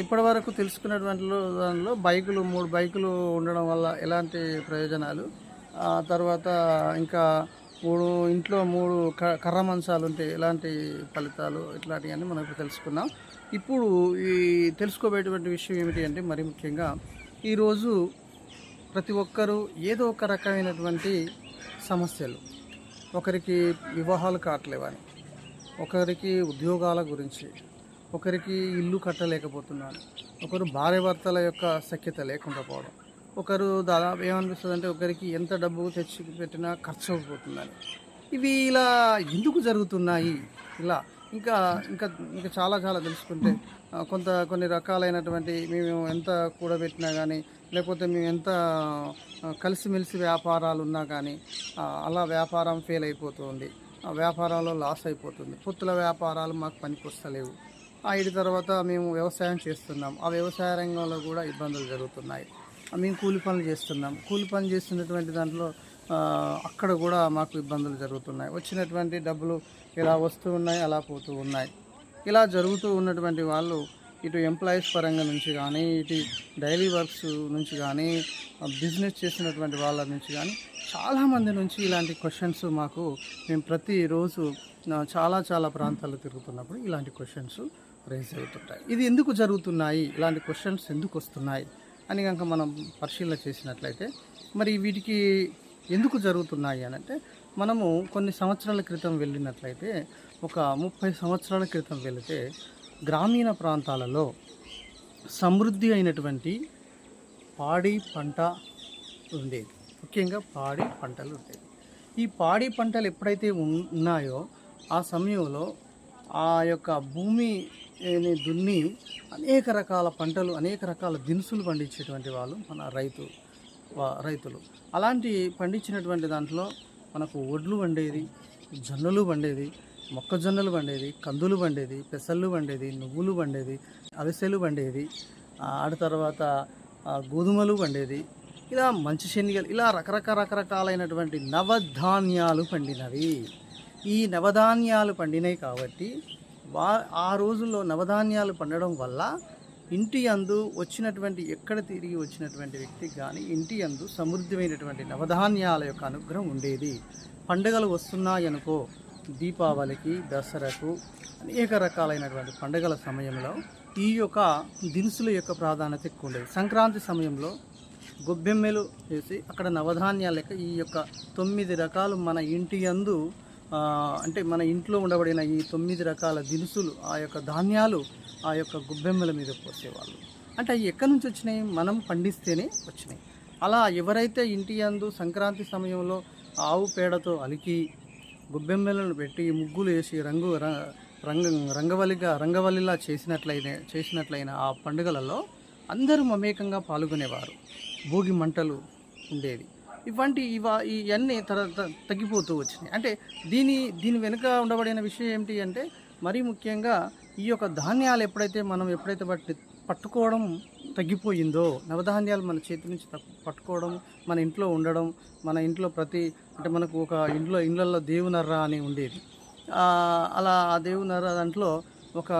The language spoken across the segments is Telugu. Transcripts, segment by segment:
ఇప్పటి వరకు తెలుసుకున్నటువంటి దానిలో బైకులు మూడు బైకులు ఉండడం వల్ల ఎలాంటి ప్రయోజనాలు? తర్వాత ఇంకా మూడు ఇంట్లో మూడు క- కర్ర మంచాలు ఉంటాయి ఎలాంటి ఫలితాలు ఇట్లాంటివన్నీ మనం ఇప్పుడు తెలుసుకున్నాం. ఇప్పుడు ఈ తెలుసుకోబోయేటువంటి విషయం ఏమిటి అంటే మరి ముఖ్యంగా ఈరోజు ప్రతి ఒక్కరూ ఏదో ఒక రకమైనటువంటి సమస్యలు. ఒకరికి వివాహాలు కావట్లేవని ఒకరికి ఉద్యోగాల గురించి ఒకరికి ఇల్లు కట్టలేకపోతున్నారు. ఒకరు భార్య భర్తల యొక్క సఖ్యత లేకుండా పోవడం. ఒకరు దాదాపు ఏమనిపిస్తుంది అంటే ఒకరికి ఎంత డబ్బు తెచ్చి పెట్టినా ఖర్చు అయిపోతుందని ఇవి ఇలా ఎందుకు జరుగుతున్నాయి? ఇలా ఇంకా ఇంకా ఇంకా చాలా చాలా తెలుసుకుంటే కొంత కొన్ని రకాలైనటువంటి మేము ఎంత కూడబెట్టినా కానీ లేకపోతే మేము ఎంత కలిసిమెలిసి వ్యాపారాలు ఉన్నా కానీ అలా వ్యాపారం ఫెయిల్ అయిపోతుంది ఆ వ్యాపారంలో లాస్ అయిపోతుంది పొత్తుల వ్యాపారాలు మాకు పనికొస్తలేవు. ఐదు తర్వాత మేము వ్యవసాయం చేస్తున్నాం. ఆ వ్యవసాయ రంగంలో కూడా ఇబ్బందులు జరుగుతున్నాయి. మేము కూలి పనులు చేస్తున్నాం. కూలి పని చేస్తున్నటువంటి దాంట్లో అక్కడ కూడా మాకు ఇబ్బందులు జరుగుతున్నాయి. వచ్చినటువంటి డబ్బులు ఇలా వస్తూ ఉన్నాయి అలా పోతూ ఉన్నాయి. ఇలా జరుగుతూ ఉన్నటువంటి వాళ్ళు ఇటు ఎంప్లాయీస్ పరంగా నుంచి కానీ ఇటు డైలీ వర్క్స్ నుంచి కానీ బిజినెస్ చేసినటువంటి వాళ్ళ నుంచి కానీ చాలామంది నుంచి ఇలాంటి క్వశ్చన్స్ మాకు మేము ప్రతిరోజు చాలా చాలా ప్రాంతాల్లో తిరుగుతున్నప్పుడు ఇలాంటి క్వశ్చన్స్ రేజ్ అవుతుంటాయి. ఇది ఎందుకు జరుగుతున్నాయి? ఇలాంటి క్వశ్చన్స్ ఎందుకు వస్తున్నాయి? అని కనుక మనం పరిశీలన చేసినట్లయితే మరి వీటికి ఎందుకు జరుగుతున్నాయి అని అంటే మనము కొన్ని సంవత్సరాల క్రితం వెళ్ళినట్లయితే ఒక ముప్పై సంవత్సరాల క్రితం వెళితే గ్రామీణ ప్రాంతాలలో సమృద్ధి అయినటువంటి పాడి పంట ఉండేది. ముఖ్యంగా పాడి పంటలు ఉండేవి. ఈ పాడి పంటలు ఎప్పుడైతే ఉన్నాయో ఆ సమయంలో ఆ యొక్క భూమి దున్ని అనేక రకాల పంటలు అనేక రకాల దినుసులు పండించేటువంటి వాళ్ళు మన రైతు రైతులు. అలాంటి పండించినటువంటి దాంట్లో మనకు ఒడ్లు వండేది జొన్నలు వండేది మొక్కజొన్నలు వండేది కందులు వండేది పెసళ్ళు వండేది నువ్వులు వండేది అవిసెలు వండేది ఆడ తర్వాత గోధుమలు వండేది ఇలా మంచి శనగలు ఇలా రకరకాల రకరకాలైనటువంటి నవధాన్యాలు పండినవి. ఈ నవధాన్యాలు పండినాయి కాబట్టి వా ఆ రోజుల్లో నవధాన్యాలు పండడం వల్ల ఇంటి అందు వచ్చినటువంటి ఎక్కడ తిరిగి వచ్చినటువంటి వ్యక్తికి కానీ ఇంటి అందు సమృద్ధమైనటువంటి నవధాన్యాల యొక్క అనుగ్రహం ఉండేది. పండుగలు వస్తున్నాయనుకో దీపావళికి దసరాకు అనేక రకాలైనటువంటి పండుగల సమయంలో ఈ యొక్క దినుసుల యొక్క ప్రాధాన్యత ఎక్కువ ఉండేది. సంక్రాంతి సమయంలో గొబ్బెమ్మెలు వేసి అక్కడ నవధాన్యాల లెక్క ఈ యొక్క తొమ్మిది రకాలు మన ఇంటి యందు అంటే మన ఇంట్లో ఉండబడిన ఈ తొమ్మిది రకాల దినుసులు ఆ యొక్క ధాన్యాలు ఆ యొక్క గొబ్బెమ్మల మీద పోసేవాళ్ళు. అంటే అవి ఎక్కడి నుంచి వచ్చినాయి? మనం పండిస్తేనే వచ్చినాయి. అలా ఎవరైతే ఇంటి యందు సంక్రాంతి సమయంలో ఆవు పేడతో అలికి గొబ్బెమ్మలను పెట్టి ముగ్గులు వేసి రంగు రంగ రంగవల్లిగా రంగవల్లిలా చేసినట్లయిన చేసినట్లయిన ఆ పండుగలలో అందరూ మమేకంగా పాల్గొనేవారు. భోగి మంటలు ఉండేవి. ఇవంటి ఇవా ఇవన్నీ తర తగ్గిపోతూ వచ్చినాయి. అంటే దీని దీని వెనుక ఉండబడిన విషయం ఏమిటి అంటే మరీ ముఖ్యంగా ఈ యొక్క ధాన్యాలు ఎప్పుడైతే మనం ఎప్పుడైతే వాటిని పట్టుకోవడం తగ్గిపోయిందో నవధాన్యాలు మన చేతి నుంచి తప్పు- పట్టుకోవడం మన ఇంట్లో ఉండడం మన ఇంట్లో ప్రతి అంటే మనకు ఒక ఇంట్లో ఇళ్ళల్లో దేవునర్ర అని ఉండేది. అలా ఆ దేవునర్ర దాంట్లో ఒక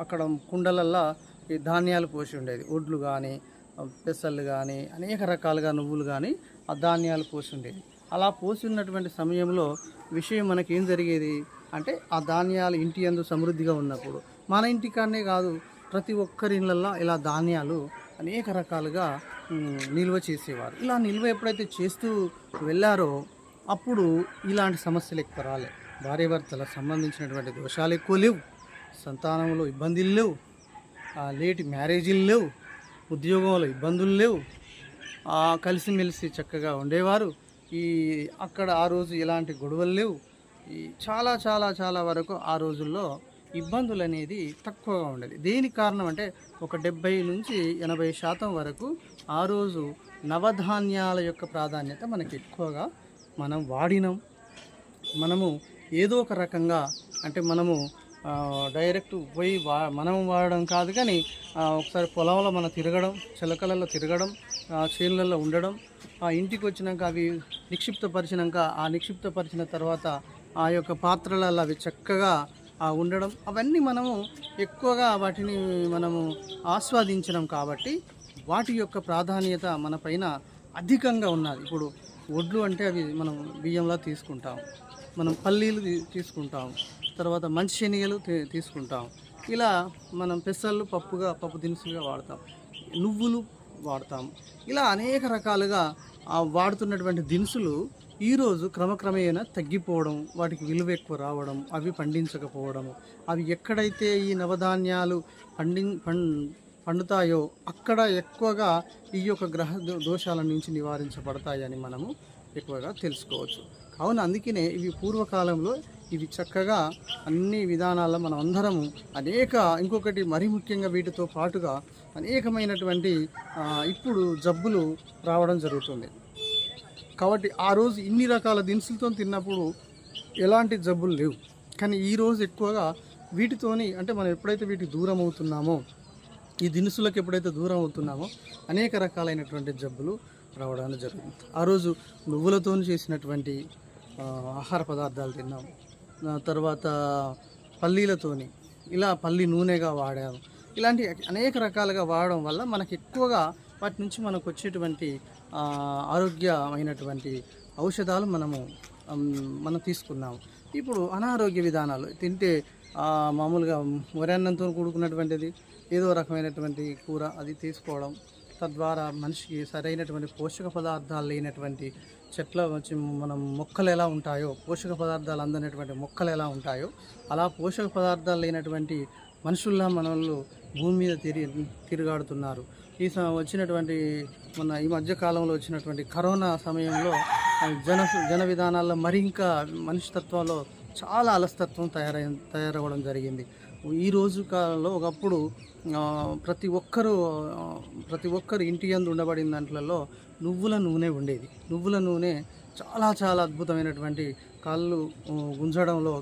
అక్కడ కుండలల్లో ఈ ధాన్యాలు పోసి ఉండేది. ఒడ్లు కానీ పెసళ్ళు కానీ అనేక రకాలుగా నువ్వులు కానీ ఆ ధాన్యాలు పోసి ఉండేది అలా పోసి ఉన్నటువంటి సమయంలో విషయం మనకి ఏం జరిగేది? అంటే ఆ ధాన్యాలు ఇంటి అందు సమృద్ధిగా ఉన్నప్పుడు మన ఇంటికాడనే కాదు ప్రతి ఒక్కరి ఇళ్ళల్లో ఇలా ధాన్యాలు అనేక రకాలుగా నిల్వ చేసేవారు. ఇలా నిల్వ ఎప్పుడైతే చేస్తూ వెళ్ళారో అప్పుడు ఇలాంటి సమస్యలు ఎక్కువ రాలే. భార్యాభర్తల సంబంధించినటువంటి దోషాలు ఎక్కువ లేవు. సంతానంలో ఇబ్బందులు లేవు. ఆ, లేటి మ్యారేజీలు లేవు. ఉద్యోగంలో ఇబ్బందులు లేవు. కలిసిమెలిసి చక్కగా ఉండేవారు. ఈ అక్కడ ఆ రోజు ఎలాంటి గొడవలు లేవు. ఈ చాలా చాలా చాలా వరకు ఆ రోజుల్లో ఇబ్బందులు అనేది తక్కువగా ఉండేది. దేనికి కారణం అంటే ఒక డెబ్బై నుంచి ఎనభై శాతం వరకు ఆ రోజు నవధాన్యాల యొక్క ప్రాధాన్యత మనకి ఎక్కువగా మనం వాడినాం. మనము ఏదో ఒక రకంగా అంటే మనము డైరెక్ట్ పోయి వా మనం వాడడం కాదు కానీ ఒకసారి పొలంలో మనం తిరగడం చిలకలలో తిరగడం చేనులలో ఉండడం ఆ ఇంటికి వచ్చినాక అవి నిక్షిప్తపరిచినాక ఆ నిక్షిప్తపరిచిన తర్వాత ఆ యొక్క పాత్రలలో అవి చక్కగా ఉండడం. అవన్నీ మనము ఎక్కువగా వాటిని మనము ఆస్వాదించడం కాబట్టి వాటి యొక్క ప్రాధాన్యత మన పైన అధికంగా ఉన్నది. ఇప్పుడు వడ్లు అంటే అవి మనం బియ్యంలా తీసుకుంటాం. మనం పల్లీలు తీసుకుంటాం. తర్వాత మంచి శనగలు తీ- తీసుకుంటాం. ఇలా మనం పెసళ్ళు పప్పుగా పప్పు దినుసులుగా వాడతాం. నువ్వులు వాడతాం. ఇలా అనేక రకాలుగా వాడుతున్నటువంటి దినుసులు ఈరోజు క్రమక్రమేణా తగ్గిపోవడం వాటికి విలువ ఎక్కువ రావడం అవి పండించకపోవడం అవి ఎక్కడైతే ఈ నవధాన్యాలు పండి పండుతాయో అక్కడ ఎక్కువగా ఈ యొక్క గ్రహ దో- దోషాల నుంచి నివారించబడతాయని మనము ఎక్కువగా తెలుసుకోవచ్చు. కావున అందుకనే ఇవి పూర్వకాలంలో ఇవి చక్కగా అన్ని విధానాల్లో మనం అందరము అనేక ఇంకొకటి మరి ముఖ్యంగా వీటితో పాటుగా అనేకమైనటువంటి ఇప్పుడు జబ్బులు రావడం జరుగుతుంది. కాబట్టి ఆ రోజు ఇన్ని రకాల దినుసులతో తిన్నప్పుడు ఎలాంటి జబ్బులు లేవు. కానీ ఈరోజు ఎక్కువగా వీటితోని అంటే మనం ఎప్పుడైతే వీటికి దూరం అవుతున్నామో ఈ దినుసులకు ఎప్పుడైతే దూరం అవుతున్నామో అనేక రకాలైనటువంటి జబ్బులు రావడానికి జరుగుతుంది. ఆ రోజు నువ్వులతో చేసినటువంటి ఆహార పదార్థాలు తిన్నాం. తర్వాత పల్లీలతోని. ఇలా పల్లి నూనెగా వాడాము ఇలాంటి అనేక రకాలుగా వాడడం వల్ల మనకి ఎక్కువగా వాటి నుంచి మనకు వచ్చేటువంటి ఆరోగ్యమైనటువంటి ఔషధాలు మనము మనం తీసుకున్నాము. ఇప్పుడు అనారోగ్య విధానాలు తింటే మామూలుగా వరన్నంతో కూడుకున్నటువంటిది ఏదో రకమైనటువంటి కూర అది తీసుకోవడం తద్వారా మనిషికి సరైనటువంటి పోషక పదార్థాలు లేనటువంటి చెట్ల వచ్చి మనం మొక్కలు ఎలా ఉంటాయో పోషక పదార్థాలు అందనటువంటి మొక్కలు ఎలా ఉంటాయో అలా పోషక పదార్థాలు లేనటువంటి మనుషుల్లా మనల్ని భూమి మీద తిరిగి తిరుగాడుతున్నారు. ఈ వచ్చినటువంటి మన ఈ మధ్య కాలంలో వచ్చినటువంటి కరోనా సమయంలో జన జన విధానాల్లో మరి ఇంకా మనిషి తత్వంలో చాలా అలస్తత్వం తయారై తయారవ్వడం జరిగింది. ఈ రోజు కాలంలో ఒకప్పుడు ప్రతి ఒక్కరు ప్రతి ఒక్కరు ఇంటి యందు ఉండబడిన దాంట్లలో నువ్వుల నూనె ఉండేది. నువ్వుల నూనె చాలా చాలా అద్భుతమైనటువంటి కాళ్ళు గుంజడంలో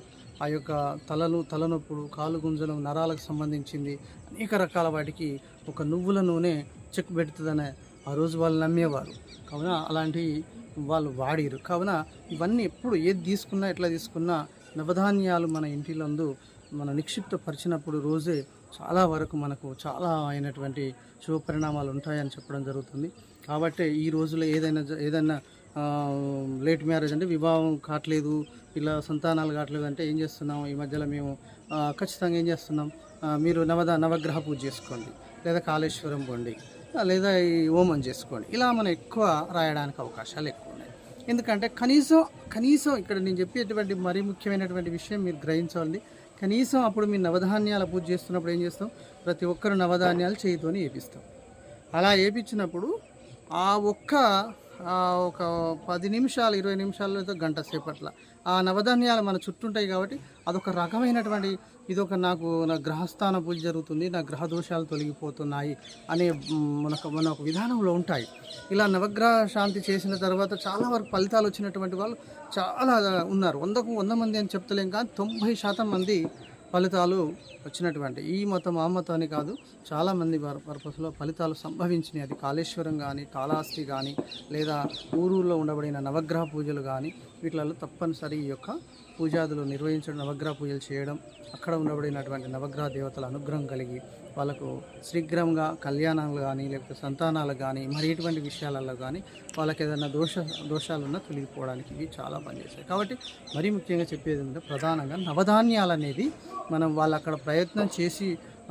ఆ యొక్క తలను తలనొప్పుడు కాలు గుంజడం నరాలకు సంబంధించింది అనేక రకాల వాటికి ఒక నువ్వుల నూనె చెక్ పెడుతుందనే ఆ రోజు వాళ్ళు నమ్మేవారు. కావున అలాంటి వాళ్ళు వాడిరు. కావున ఇవన్నీ ఎప్పుడు ఏది తీసుకున్నా ఎట్లా తీసుకున్నా నవధాన్యాలు మన ఇంటిలందు మన నిక్షిప్తపరిచినప్పుడు రోజే చాలా వరకు మనకు చాలా అయినటువంటి శుభ పరిణామాలు ఉంటాయని చెప్పడం జరుగుతుంది. కాబట్టి ఈ రోజులో ఏదైనా జ- ఏదైనా లేట్ మ్యారేజ్ అంటే వివాహం కావట్లేదు ఇలా సంతానాలు కావట్లేదు అంటే ఏం చేస్తున్నాం? ఈ మధ్యలో మేము ఖచ్చితంగా ఏం చేస్తున్నాం? మీరు నవద నవగ్రహ పూజ చేసుకోండి లేదా కాళేశ్వరం పోండి లేదా ఈ హోమం చేసుకోండి ఇలా మనం ఎక్కువ రాయడానికి అవకాశాలు ఎక్కువ ఉన్నాయి. ఎందుకంటే కనీసం కనీసం ఇక్కడ నేను చెప్పేటువంటి మరీ ముఖ్యమైనటువంటి విషయం మీరు గ్రహించాలి కనీసం అప్పుడు మీరు నవధాన్యాల పూజ చేస్తున్నప్పుడు ఏం చేస్తాం? ప్రతి ఒక్కరు నవధాన్యాలు చేయితోని వేపిస్తాం అలా వేపించినప్పుడు ఆ ఒక్క ఒక పది నిమిషాలు ఇరవై నిమిషాలతో గంట సేపట్ల. ఆ నవధాన్యాలు మన చుట్టూ ఉంటాయి కాబట్టి అదొక రకమైనటువంటి ఇదొక నాకు నా గ్రహస్థాన పూజ జరుగుతుంది నా గ్రహ దోషాలు తొలగిపోతున్నాయి అనే మనకు మన ఒక విధానంలో ఉంటాయి. ఇలా నవగ్రహ శాంతి చేసిన తర్వాత చాలా వరకు ఫలితాలు వచ్చినటువంటి వాళ్ళు చాలా ఉన్నారు. వందకు వంద మంది అని చెప్తలేం కానీ తొంభై శాతం మంది ఫలితాలు వచ్చినటువంటి ఈ మతం ఆ మతం కాదు చాలామంది పర్పస్లో ఫలితాలు సంభవించినాయి. అది కాళేశ్వరం కానీ కాళహస్తి కానీ లేదా ఊరూరులో ఉండబడిన నవగ్రహ పూజలు కానీ వీటిలలో తప్పనిసరి ఈ యొక్క పూజాదులు నిర్వహించడం నవగ్రహ పూజలు చేయడం అక్కడ ఉండబడినటువంటి నవగ్రహ దేవతల అనుగ్రహం కలిగి వాళ్ళకు శీఘ్రంగా కళ్యాణాలు కానీ లేకపోతే సంతానాలు కానీ మరి ఇటువంటి విషయాలలో కానీ వాళ్ళకి ఏదైనా దోష దోషాలున్నా తొలగిపోవడానికి ఇవి చాలా పనిచేస్తాయి. కాబట్టి మరీ ముఖ్యంగా చెప్పేది ఏంటంటే ప్రధానంగా నవధాన్యాలు అనేది మనం వాళ్ళు అక్కడ ప్రయత్నం చేసి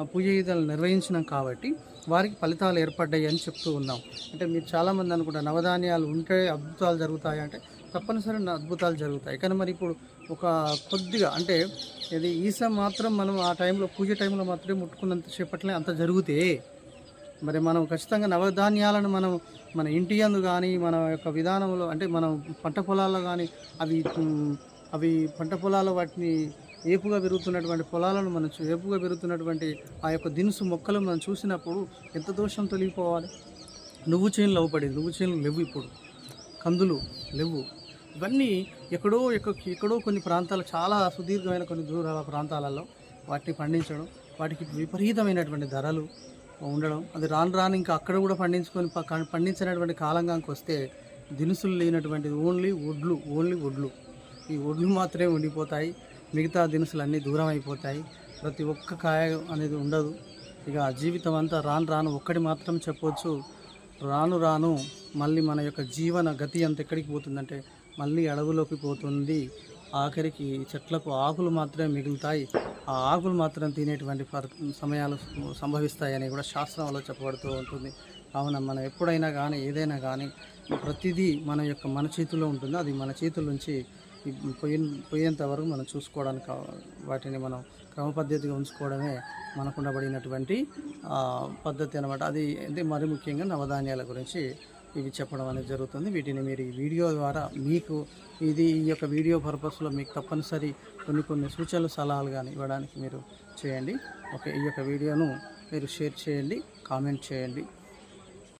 పూజ గీతాలు నిర్వహించినాం కాబట్టి వారికి ఫలితాలు ఏర్పడ్డాయి అని చెప్తూ ఉన్నాం. అంటే మీరు చాలామంది అనుకుంటారు నవధాన్యాలు ఉంటే అద్భుతాలు జరుగుతాయి అంటే తప్పనిసరి అద్భుతాలు జరుగుతాయి. కానీ మరి ఇప్పుడు ఒక కొద్దిగా అంటే ఇది ఈస మాత్రం మనం ఆ టైంలో పూజ టైంలో మాత్రమే ముట్టుకున్నంత సేపట్లే అంత జరిగితే మరి మనం ఖచ్చితంగా నవధాన్యాలను మనం మన ఇంటి అందు కానీ మన యొక్క విధానంలో అంటే మనం పంట పొలాల్లో కానీ అవి అవి పంట పొలాల్లో వాటిని ఏపుగా పెరుగుతున్నటువంటి పొలాలను మనం ఏపుగా పెరుగుతున్నటువంటి ఆ యొక్క దినుసు మొక్కలు మనం చూసినప్పుడు ఎంత దోషం తొలగిపోవాలి? నువ్వు చేనులు అవ్వబడింది నువ్వు చేనులు లేవు ఇప్పుడు. కందులు లేవు ఇవన్నీ ఎక్కడో ఎక్క ఎక్కడో కొన్ని ప్రాంతాలు చాలా సుదీర్ఘమైన కొన్ని దూర ప్రాంతాలలో వాటిని పండించడం వాటికి విపరీతమైనటువంటి ధరలు ఉండడం అది రాను రాను ఇంకా అక్కడ కూడా పండించుకొని పండించినటువంటి కాలంగానికి వస్తే దినుసులు లేనటువంటిది ఓన్లీ వడ్లు ఓన్లీ వడ్లు ఈ వడ్లు మాత్రమే ఉండిపోతాయి. మిగతా దినుసులు అన్నీ దూరం అయిపోతాయి. ప్రతి ఒక్క కాయ అనేది ఉండదు. ఇక జీవితం అంతా రాను రాను ఒక్కటి మాత్రం చెప్పవచ్చు రాను రాను మళ్ళీ మన యొక్క జీవన గతి అంత ఎక్కడికి పోతుందంటే మళ్ళీ అడవులోకి పోతుంది. ఆఖరికి చెట్లకు ఆకులు మాత్రమే మిగులుతాయి. ఆ ఆకులు మాత్రం తినేటువంటి సమయాలు సంభవిస్తాయని కూడా శాస్త్రంలో చెప్పబడుతూ ఉంటుంది. కావున మనం ఎప్పుడైనా కానీ ఏదైనా కానీ ప్రతిదీ మన యొక్క మన చేతిలో ఉంటుంది. అది మన చేతుల నుంచి పోయిన పోయేంత వరకు మనం చూసుకోవడానికి వాటిని మనం క్రమ పద్ధతిగా ఉంచుకోవడమే మనకు ఉండబడినటువంటి పద్ధతి అనమాట అది అంటే మరి ముఖ్యంగా నవధాన్యాల గురించి ఇవి చెప్పడం అనేది జరుగుతుంది. వీటిని మీరు ఈ వీడియో ద్వారా మీకు ఇది ఈ యొక్క వీడియో పర్పస్లో మీకు తప్పనిసరి కొన్ని కొన్ని సూచనలు సలహాలు కానీ ఇవ్వడానికి మీరు చేయండి. ఓకే ఈ యొక్క వీడియోను మీరు షేర్ చేయండి కామెంట్ చేయండి.